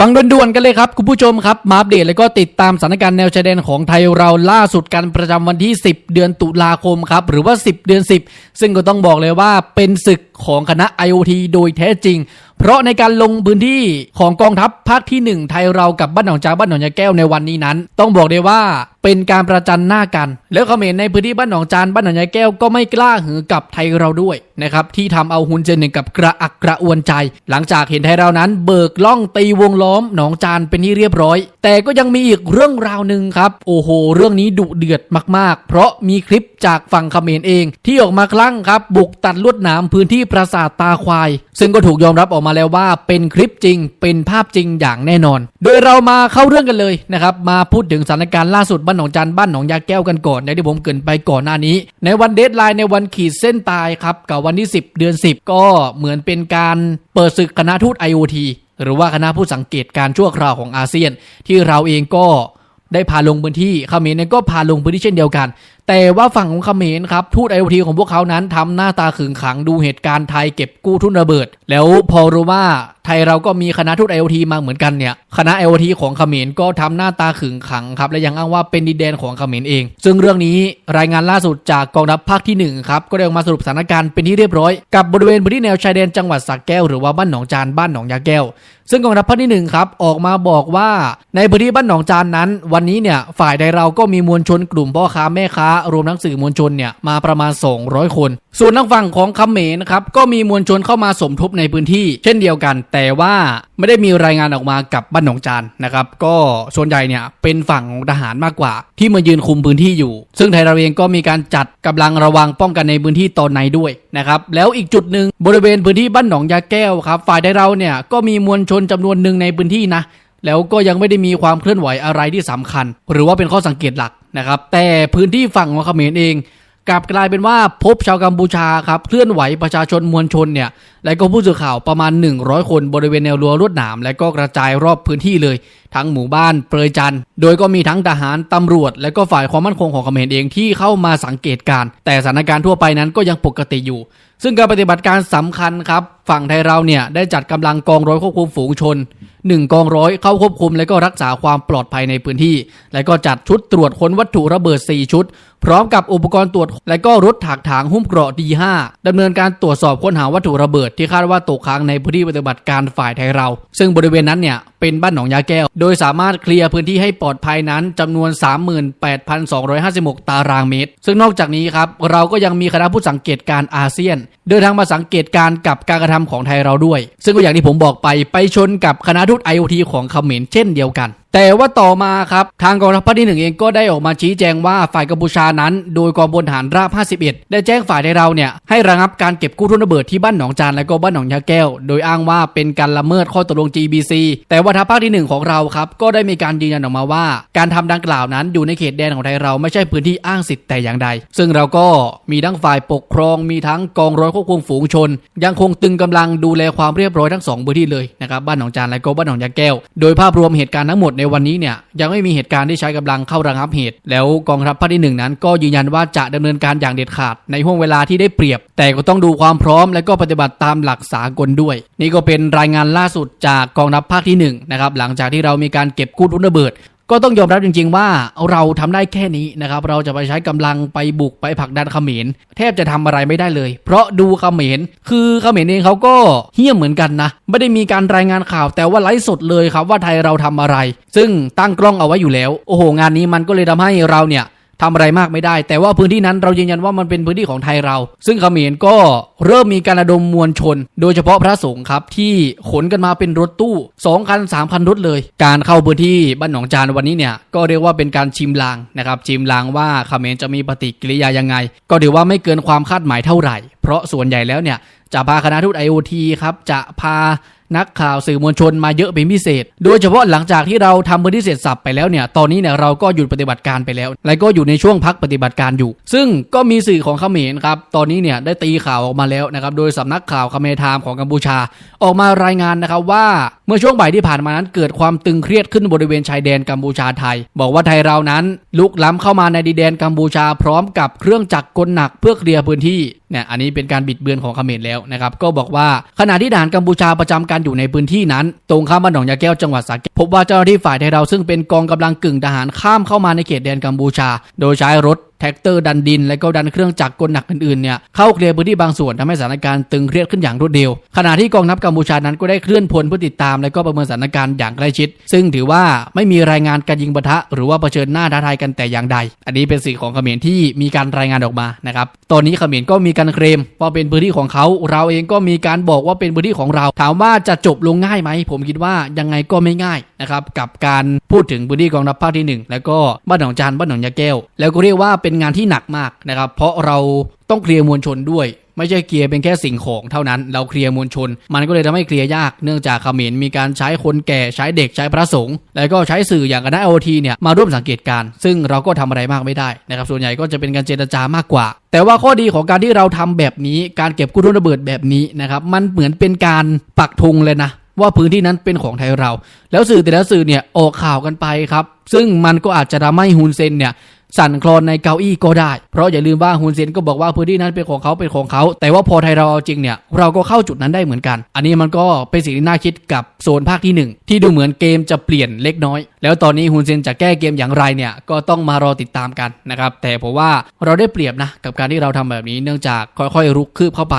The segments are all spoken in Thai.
ฟังด่วนๆกันเลยครับคุณผู้ชมครับ มาอัปเดตแล้วก็ติดตามสถานการณ์แนวชายแดนของไทยเราล่าสุดกันประจำวันที่ 10 เดือนตุลาคมครับ หรือว่า 10 เดือน 10 ซึ่งก็ต้องบอกเลยว่าเป็นศึกของคณะ IoT โดยแท้จริง เพราะในการลงพื้นที่ของกองทัพภาคที่ 1 ไทยเรากับบ้านหนองจาบ้านหนองยาแก้วในวันนี้นั้น ต้องบอกเลยว่าเป็นการประจันหน้ากัน แล้วเขมรในพื้นที่บ้านหนองจานบ้านหนองยาแก้วก็ไม่กล้าหือกับไทยเราด้วยนะครับที่ทำเอาฮุนเจนหนึ่งกับกระอักกระอวนใจ หลังจากเห็นไทยเรานั้น เบิกล่องตีวงล้อมหนองจานเป็นที่เรียบร้อย แต่ก็ยังมีอีกเรื่องราวหนึ่งครับ โอ้โห เรื่องนี้ดุเดือดมาก ๆ เพราะมีคลิปจากฝั่งเขมรเอง ที่ออกมาคลั่งครับ บุกตัดลวดหนามพื้นที่ปราสาทตาควาย ซึ่งก็ถูกยอมรับออกมาแล้วว่าเป็นคลิปจริง เป็นภาพจริงอย่างแน่นอน โดยเรามาเข้าเรื่องกันเลยนะครับมาพูดถึงสถานการณ์ล่าสุดบ้านหนองจันบ้านหนองยาแก้วกันก่อนในที่ผมเกินไปก่อนหน้านี้ ในวันเดทไลน์ในวันขีดเส้นตายครับกับวันที่ 10 เดือน 10 ก็เหมือนเป็นการเปิดศึกคณะทูต IoT หรือว่าคณะผู้สังเกตการชั่วคราวของอาเซียน ที่เราเองก็ได้พาลงพื้นที่เขมรเนี่ยก็พาลงพื้นที่เช่นเดียวกัน แต่ว่าฝั่งของเขมรครับทูตไอโอทีของพวกเขานั้นทำหน้าตาขึงขังดูเหตุการณ์ไทยเก็บกู้ทุนระเบิด แล้วพอรู้ว่าไทยเราก็มีคณะทูตไอโอทีมาเหมือนกันเนี่ยคณะไอโอทีของเขมรก็ทำหน้าตาขึงขังครับและยังอ้างว่าเป็นดินแดนของเขมรเอง ซึ่งเรื่องนี้รายงานล่าสุดจากกองทัพภาคที่หนึ่งครับก็ได้ออกมาสรุปสถานการณ์เป็นที่เรียบร้อย กับบริเวณพื้นที่แนวชายแดนจังหวัดสระแก้วหรือว่าบ้านหนองจานบ้านหนองยาแก้ว ซึ่งกองทัพภาคที่หนึ่งครับออกมาบอกว่าในพื้นที่บ้านหนองจานนั้น วันนี้เนี่ยฝ่ายใดเราก็มีมวลชนกลุ่มพ่อค้าแม่ค้ารวมทั้งสื่อมวลชนเนี่ยมาประมาณ 200 คน ส่วนทางฝั่งของเขมรนะครับก็มีมวลชนเข้ามาสมทบในพื้นที่ เช่นเดียวกัน แต่ว่าไม่ได้มีรายงานออกมากับบ้านหนองจานนะครับก็ส่วนใหญ่เนี่ยเป็นฝั่งของทหารมากกว่า ที่มายืนคุมพื้นที่อยู่ ซึ่งไทยเราเองก็มีการจัดกำลังระวังป้องกันในพื้นที่ตอนในด้วยนะครับแล้วอีกจุดหนึ่งบริเวณพื้นที่บ้านหนองยาแก้วครับฝ่ายไทยเราเนี่ยก็มีมวลชนจำนวนหนึ่งในพื้นที่นะ แล้วก็ยังไม่ได้มีความเคลื่อนไหวอะไรที่สำคัญ หรือว่าเป็นข้อสังเกตหลักนะครับ แต่พื้นที่ฝั่งของเขมรเองกลับกลายเป็นว่าพบชาวกัมพูชาครับเคลื่อนไหวประชาชนมวลชนเนี่ยและก็ผู้สื่อข่าวประมาณ 100 คนบริเวณแนวรั้วลวดหนาม และก็กระจายรอบพื้นที่เลย ทั้งหมู่บ้านเปรยจัน โดยก็มีทั้งทหารตำรวจ และก็ฝ่ายความมั่นคงของเขมรเองที่เข้ามาสังเกตการ แต่สถานการณ์ทั่วไปนั้นก็ยังปกติอยู่ ซึ่งการปฏิบัติการสำคัญครับ ฝั่งไทยเราเนี่ยได้จัดกำลังกองร้อยควบคุมฝูงชน 1 กองร้อยเข้าควบคุม และก็รักษาความปลอดภัยในพื้นที่ และก็จัดชุดตรวจค้นวัตถุระเบิด 4 ชุด พร้อมกับอุปกรณ์ตรวจ และก็รถถักถางหุ้มเกราะ D5 ดำเนินการตรวจสอบค้นหาวัตถุระเบิดที่คาดว่าตกค้างในพื้นที่ปฏิบัติการฝ่ายไทยเรา ซึ่งบริเวณนั้นเนี่ยเป็นบ้านหนองยาแก้ว โดยสามารถเคลียร์พื้นที่ให้ปลอดภัยนั้นจำนวน 38,256 ตารางเมตร ซึ่งนอกจากนี้ครับเราก็ยังมีคณะผู้สังเกตการอาเซียน เดินทางมาสังเกตการกับการกระทำของไทยเราด้วย ซึ่งก็อย่างที่ผมบอกไปไปชนกับคณะทูต IoT ของเขมรเช่นเดียวกัน แต่ว่าต่อมาครับ ทางกองทัพภาคที่หนึ่งเองก็ได้ออกมาชี้แจงว่าฝ่ายกัมพูชานั้น โดยกองพลทหารราบ 51 ได้แจ้งฝ่ายไทยเราเนี่ยให้ระงับการเก็บกู้ทุนระเบิดที่บ้านหนองจานและก็บ้านหนองยาแก้ว โดยอ้างว่าเป็นการละเมิดข้อตกลง GBC แต่ว่าทัพภาคที่หนึ่งของเราครับก็ได้มีการยืนยันออกมาว่า การทำดังกล่าวนั้นอยู่ในเขตแดนของไทยเราไม่ใช่พื้นที่อ้างสิทธิ์แต่อย่างใด ซึ่งเราก็มีทั้งฝ่ายปกครองมีทั้งกองร้อยควบคุมฝูงชน ยังคงตึงกำลังดูแลความเรียบร้อยทั้งสองพื้นที่เลยนะครับบ้านหนองจานและก็บ้านหนองยาแก้ว โดยภาพรวมเหตุการณ์ทั้งหมดในวันนี้เนี่ยยังไม่มีเหตุการณ์ที่ใช้กำลังเข้าระงับเหตุ แล้วกองทัพภาคที่หนึ่งนั้น ก็ยืนยันว่าจะดำเนินการอย่างเด็ดขาดในห่วงเวลาที่ได้เปรียบ แต่ก็ต้องดูความพร้อมและก็ปฏิบัติตามหลักสากลด้วย นี่ก็เป็นรายงานล่าสุดจากกองทัพภาคที่หนึ่งนะครับหลังจากที่เรามีการเก็บกู้ทุนระเบิด ก็ต้องยอมรับจริง ๆ ว่าเราทำได้แค่นี้นะครับ เราจะไปใช้กำลังไปบุกไปผลักดันเขมรแทบจะทำอะไรไม่ได้เลย เพราะดูเขมรคือเขมรเองเขาก็เฮี้ยมเหมือนกันนะ ไม่ได้มีการรายงานข่าวแต่ว่าไลฟ์สดเลยครับว่าไทยเราทำอะไร ซึ่งตั้งกล้องเอาไว้อยู่แล้ว โอ้โห งานนี้มันก็เลยทำให้เราเนี่ย ทำอะไรมากไม่ได้ แต่ว่าพื้นที่นั้นเรายืนยันว่ามันเป็นพื้นที่ของไทยเรา ซึ่งเขมรก็เริ่มมีการระดมมวลชน โดยเฉพาะพระสงฆ์ครับที่ขนกันมาเป็นรถตู้2คัน3คันรถเลย การเข้าพื้นที่บ้านหนองจานวันนี้เนี่ยก็เรียกว่าเป็นการชิมลางนะครับชิมลางว่าเขมรจะมีปฏิกิริยายังไง ก็ถือว่าไม่เกินความคาดหมายเท่าไหร่ เพราะส่วนใหญ่แล้วเนี่ยจะพาคณะทูต IoT ครับจะพา นักข่าวสื่อมวลชนมาเยอะเป็นพิเศษ โดยเฉพาะหลังจากที่เราทำพื้นที่เสร็จสับไปแล้วเนี่ย ตอนนี้เนี่ยเราก็หยุดปฏิบัติการไปแล้ว และก็อยู่ในช่วงพักปฏิบัติการอยู่ ซึ่งก็มีสื่อของเขมรครับ ตอนนี้เนี่ยได้ตีข่าวออกมาแล้วนะครับ โดยสำนักข่าวคเมทามของกัมพูชา ออกมารายงานนะครับว่าเมื่อช่วงบ่ายที่ผ่านมานั้นเกิดความตึงเครียดขึ้นบริเวณชายแดนกัมพูชาไทย บอกว่าไทยเรานั้นลุกล้ำเข้ามาในดินแดนกัมพูชาพร้อมกับเครื่องจักรกลหนักเพื่อเคลียร์พื้นที่ เนี่ยอันนี้เป็นการบิดเบือนของเขมรแล้วนะครับ ก็บอกว่าขณะที่ทหารกัมพูชาประจำการอยู่ในพื้นที่นั้น ตรงข้ามบ้านหนองยาแก้วจังหวัดสระแก้วพบว่าเจ้าหน้าที่ฝ่ายไทยเราซึ่งเป็นกองกำลังกึ่งทหารข้ามเข้ามาในเขตแดนกัมพูชา โดยใช้รถ แท็กเตอร์ดันดิน และก็ดันเครื่องจักรกลหนักอื่นๆเนี่ยเข้าเคลียร์พื้นที่บางส่วนทำให้สถานการณ์ตึงเครียดขึ้นอย่างรวดเร็ว ขณะที่กองทัพกัมพูชานั้นก็ได้เคลื่อนพลเพื่อติดตาม และก็ประเมินสถานการณ์อย่างใกล้ชิด ซึ่งถือว่าไม่มีรายงานการยิงปะทะ หรือว่าเผชิญหน้าท้าทายกันแต่อย่างใด อันนี้เป็นสิ่งของเขมรที่มีการรายงานออกมานะครับตอนนี้เขมรก็มีการเคลมว่าเป็นพื้นที่ของเขา เราเองก็มีการบอกว่าเป็นพื้นที่ของเรา ถามว่าจะจบลงง่ายไหมผมคิดว่ายังไงก็ไม่ง่ายนะครับกับการพูดถึงพื้นที่กองทัพภาคที่หนึ่งแล้วก็บ้านหนองจานบ้านหนองยาแก้ว แล้วก็เรียกว่าเป็นงานที่หนักมากนะครับ เพราะเราต้องเคลียร์มวลชนด้วย ไม่ใช่เคลียร์เป็นแค่สิ่งของเท่านั้น เราเคลียร์มวลชน มันก็เลยทำให้เคลียร์ยากเนื่องจากเขมรมีการใช้คนแก่ใช้เด็กใช้พระสงฆ์แล้วก็ใช้สื่ออย่างคณะโอทีเนี่ยมาร่วมสังเกตการ ซึ่งเราก็ทำอะไรมากไม่ได้นะครับ ส่วนใหญ่ก็จะเป็นการเจรจามากกว่า แต่ว่าข้อดีของการที่เราทำแบบนี้การเก็บกู้ทุนระเบิดแบบนี้นะครับมันเหมือนเป็นการปักธงเลยนะว่าพื้นที่นั้นเป็นของไทยเรา แล้วสื่อแต่ละสื่อเนี่ยออกข่าวกันไปครับ ซึ่งมันก็อาจจะทำให้ฮุนเซนเนี่ย สั่นคลอนในเก้าอี้ก็ได้ เพราะอย่าลืมว่าฮุนเซนก็บอกว่าพื้นที่นั้นเป็นของเขาเป็นของเขา แต่ว่าพอไทยเราจริงเนี่ยเราก็เข้าจุดนั้นได้เหมือนกัน อันนี้มันก็เป็นสิ่งที่น่าคิดกับโซนภาคที่หนึ่งที่ดูเหมือนเกมจะเปลี่ยนเล็กน้อย แล้วตอนนี้ฮุนเซนจะแก้เกมอย่างไรเนี่ยก็ต้องมารอติดตามกันนะครับแต่ผมว่าเราได้เปรียบนะกับการที่เราทำแบบนี้เนื่องจากค่อยๆรุกคืบเข้าไป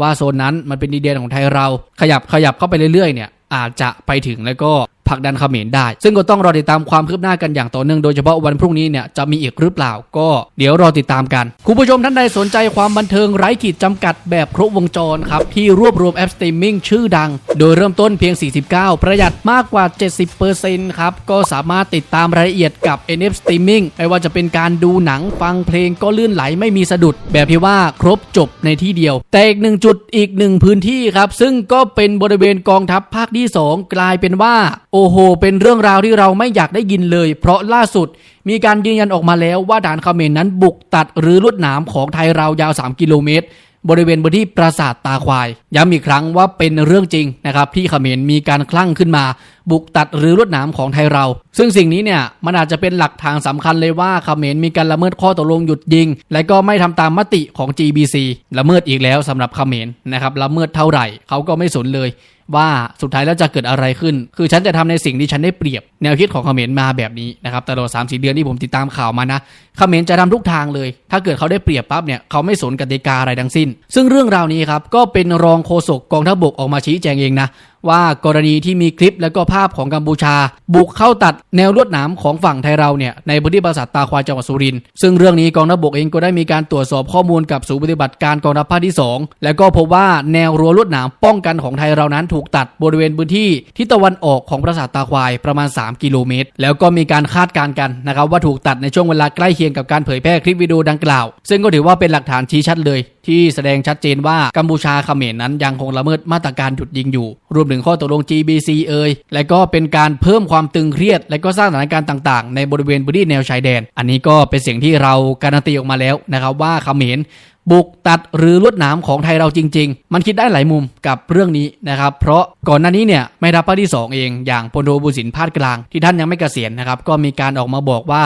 ว่าโซนนั้นมันเป็นดีเดียนของไทยเราขยับขยับเข้าไปเรื่อยๆเนี่ย อาจจะไปถึงแล้วก็ผลักดันเขมรได้ ซึ่งก็ต้องรอติดตามความคืบหน้ากันอย่างต่อเนื่องโดยเฉพาะวันพรุ่งนี้เนี่ยจะมีอีกหรือเปล่าก็เดี๋ยวรอติดตามกัน คุณผู้ชมท่านใดสนใจความบันเทิงไร้ขีดจำกัดแบบครบวงจรครับ ที่รวบรวมแอปสตรีมมิ่งชื่อดัง โดยเริ่มต้นเพียง 49 ประหยัดมากกว่า 70%ครับ ก็สามารถติดตามรายละเอียดกับ NF Streaming ไม่ว่าจะเป็นการดูหนังฟังเพลงก็ลื่นไหลไม่มีสะดุด แบบที่ว่าครบจบในที่เดียว แต่อีกหนึ่งจุดอีกหนึ่งพื้นที่ครับซึ่งก็เป็นบริเวณกองทัพภาคที่2 กลายเป็นว่า โอ้โห เป็นเรื่องราวที่เราไม่อยากได้ยินเลย เพราะล่าสุดมีการยืนยันออกมาแล้วว่าด่านเขมรนั้นบุกตัดหรือลวดหนามของไทยเรายาว 3 กิโลเมตรบริเวณบนที่ปราสาทตาควาย ย้ำอีกครั้งว่าเป็นเรื่องจริงนะครับที่เขมรมีการคลั่งขึ้นมา บุกตัดหรือลวดหนามของไทยเรา ซึ่งสิ่งนี้เนี่ยมันอาจจะเป็นหลักฐานสำคัญเลยว่าเขมรมีการละเมิดข้อตกลงหยุดยิง และก็ไม่ทำตามมติของ GBC ละเมิดอีกแล้วสำหรับเขมรนะครับละเมิดเท่าไหร่เขาก็ไม่สนเลยว่าสุดท้ายแล้วจะเกิดอะไรขึ้น คือฉันจะทำในสิ่งที่ฉันได้เปรียบ แนวคิดของเขมรมาแบบนี้นะครับตลอด3าสเดือนที่ผมติดตามข่าวมานะเขมรจะทำทุกทางเลย ถ้าเกิดเขาได้เปรียบปั๊บเนี่ยเขาไม่สนกติกาอะไรทั้งสิ้น ซึ่งเรื่องราวนี้ครับก็เป็นรองโฆษกกองทัพบกออกมาชี้แจงเองนะว่ากรณีที่มีคลิปและก็ภาพของกัมพูชา บุกเข้าตัดแนวลวดหนามของฝั่งไทยเราเนี่ยในพื้นที่ปราสาทตาควายจังหวัดสุรินทร์ซึ่งเรื่องนี้กองทัพบกเองก็ได้มีการตรวจสอบข้อมูลกับศูนย์ปฏิบัติการกองทัพภาคที่ 2 แล้วก็พบว่าแนวรั้วลวดหนามป้องกันของไทยเรานั้นถูกตัดบริเวณพื้นที่ทิศตะวันออกของปราสาทตาควายประมาณ 3 กิโลเมตร แล้วก็มีการคาดการณ์กันนะครับว่าถูกตัดในช่วงเวลาใกล้เคียงกับการเผยแพร่คลิปวิดีโอดังกล่าว ซึ่งก็ถือว่าเป็นหลักฐานชี้ชัดเลย ที่แสดงชัดเจนว่ากัมพูชาเขมรนั้นยังคงละเมิดมาตรการหยุดยิงอยู่รวมถึงข้อตกลง GBC เอ่ยและก็เป็นการเพิ่มความตึงเครียด และก็สร้างสถานการณ์ต่าง ๆ ในบริเวณพื้นที่แนวชายแดน อันนี้ก็เป็นสิ่งที่เราการันตีออกมาแล้วนะครับว่าเขมรบุกตัดหรือลวดหนามของไทยเราจริง ๆ มันคิดได้หลายมุมกับเรื่องนี้นะครับ เพราะก่อนหน้านี้เนี่ยไม่รับภาคที่ 2 เอง อย่างพลโทบุญสินพาดกลาง ที่ท่านยังไม่เกษียณนะครับ ก็มีการออกมาบอกว่า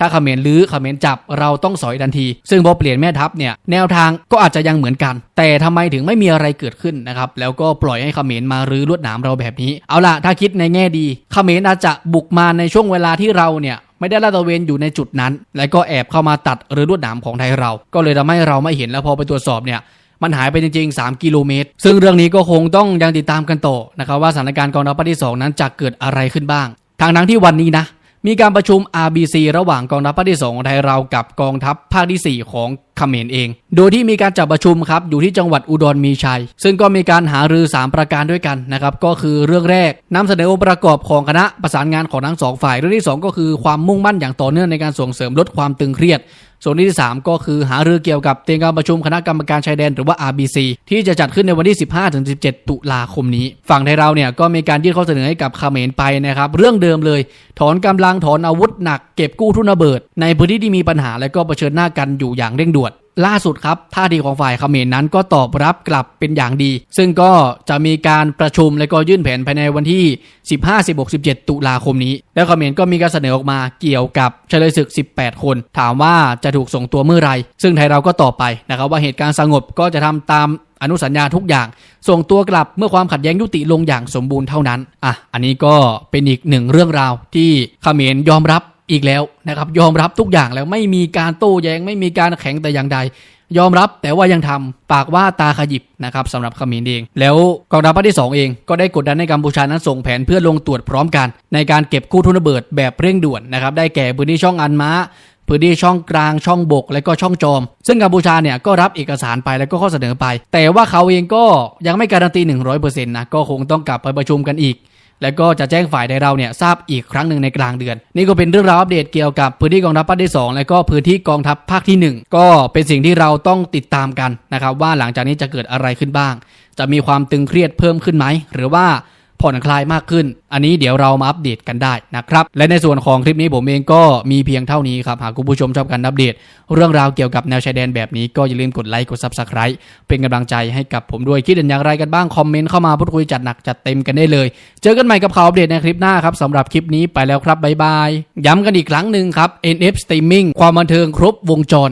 ถ้าเขมรลื้อเขมรจับเราต้องสอยทันที ซึ่งพอเปลี่ยนแม่ทัพเนี่ยแนวทางก็อาจจะยังเหมือนกัน แต่ทำไมถึงไม่มีอะไรเกิดขึ้นนะครับแล้วก็ปล่อยให้เขมรมารื้อลวดหนามเราแบบนี้ เอาล่ะถ้าคิดในแง่ดีเขมรอาจจะบุกมาในช่วงเวลาที่เราเนี่ยไม่ได้ลาดตระเวนอยู่ในจุดนั้น แล้วก็แอบเข้ามาตัดหรือลวดหนามของไทยเรา ก็เลยทำให้เราไม่เห็นแล้วพอไปตรวจสอบเนี่ยมันหายไปจริง ๆ 3 กิโลเมตร ซึ่งเรื่องนี้ก็คงต้องยังติดตามกันต่อนะครับว่าสถานการณ์กองทัพที่ 2 นั้นจะเกิดอะไรขึ้นบ้างทางทั้งที่วันนี้นะ มีการประชุม RBC ระหว่างกองทัพภาคที่2ของไทยเรากับกองทัพภาคที่ 4 ของเขมรเอง โดยที่มีการจัดประชุมครับอยู่ที่จังหวัดอุดรมีชัย ซึ่งก็มีการหารือ 3 ประการด้วยกันนะครับ ก็คือเรื่องแรกนำเสนอองค์ประกอบของคณะประสานงานของทั้งสองฝ่าย เรื่องที่ 2 ก็คือความมุ่งมั่นอย่างต่อเนื่องในการส่งเสริมลดความตึงเครียด ส่วนที่ 3 ก็คือหารือเกี่ยวกับเตรียมการประชุมคณะกรรมการชายแดนหรือว่า RBC ที่จะจัดขึ้นในวันที่ 15-17 ตุลาคมนี้ ฝั่งไทยเราเนี่ยก็มีการยื่นข้อเสนอให้กับเขมรไปนะครับเรื่องเดิมเลย ถอนกำลังถอนอาวุธหนักเก็บกู้ทุนระเบิด ในพื้นที่ที่มีปัญหาและก็เผชิญหน้ากันอยู่อย่างเร่งด่วน ล่าสุดครับท่าทีของฝ่ายเขมรนั้นก็ตอบรับกลับเป็นอย่างดี ซึ่งก็จะมีการประชุมและก็ยื่นแผนภายในวันที่ 15 16 17 ตุลาคมนี้ แล้วเขมรก็มีการเสนอออกมาเกี่ยวกับเฉลยศึก 18 คน ถามว่าจะถูกส่งตัวเมื่อไร ซึ่งไทยเราก็ตอบไปนะครับว่าเหตุการณ์สงบก็จะทำตามอนุสัญญาทุกอย่าง ส่งตัวกลับเมื่อความขัดแย้งยุติลงอย่างสมบูรณ์เท่านั้น อะ อันนี้ก็เป็นอีกหนึ่งเรื่องราวที่เขมรยอมรับ อีกแล้วนะครับ ยอมรับทุกอย่างแล้วไม่มีการโต้แย้งไม่มีการแข็งแต่อย่างใด ยอมรับแต่ว่ายังทำปากว่าตาขยิบนะครับสำหรับขมรเอง แล้วกองทัพภาคที่ 2 เอง ก็ได้กดดันให้กัมพูชานั้นส่งแผนเพื่อลงตรวจพร้อมกัน ในการเก็บกู้ทุนระเบิดแบบเร่งด่วนนะครับได้แก่พื้นที่ช่องอันม้าพื้นที่ช่องกลางช่องบก และก็ช่องจอม ซึ่งกัมพูชาเนี่ยก็รับเอกสารไปแล้วก็ข้อเสนอไป แต่ว่าเขาเองก็ยังไม่การันตี 100%นะก็คงต้องกลับไปประชุมกันอีก แล้วก็จะแจ้งฝ่ายใดเราเนี่ยทราบอีกครั้งหนึ่งในกลางเดือน นี่ก็เป็นเรื่องราวอัปเดตเกี่ยวกับพื้นที่กองทัพภาคที่2และก็พื้นที่กองทัพภาคที่ 1 ก็เป็นสิ่งที่เราต้องติดตามกันนะครับว่าหลังจากนี้จะเกิดอะไรขึ้นบ้าง จะมีความตึงเครียดเพิ่มขึ้นไหมหรือว่า ผ่อนคลายมากขึ้น อันนี้เดี๋ยวเรามาอัปเดตกันได้นะครับ และในส่วนของคลิปนี้ผมเองก็มีเพียงเท่านี้ครับ หากคุณผู้ชมชอบการอัปเดต เรื่องราวเกี่ยวกับแนวชายแดนแบบนี้ก็อย่าลืมกดไลค์กด Subscribe เป็นกำลังใจให้กับผมด้วยคิดเห็นอย่างไรกันบ้างคอมเมนต์เข้ามาพูดคุยจัดหนักจัดเต็มกันได้เลย เจอกันใหม่กับข่าวอัปเดตในคลิปหน้าครับสำหรับคลิปนี้ไปแล้วครับบ๊ายบาย ย้ำกันอีกครั้งหนึ่งครับ NF Streaming ความบันเทิงครบวงจร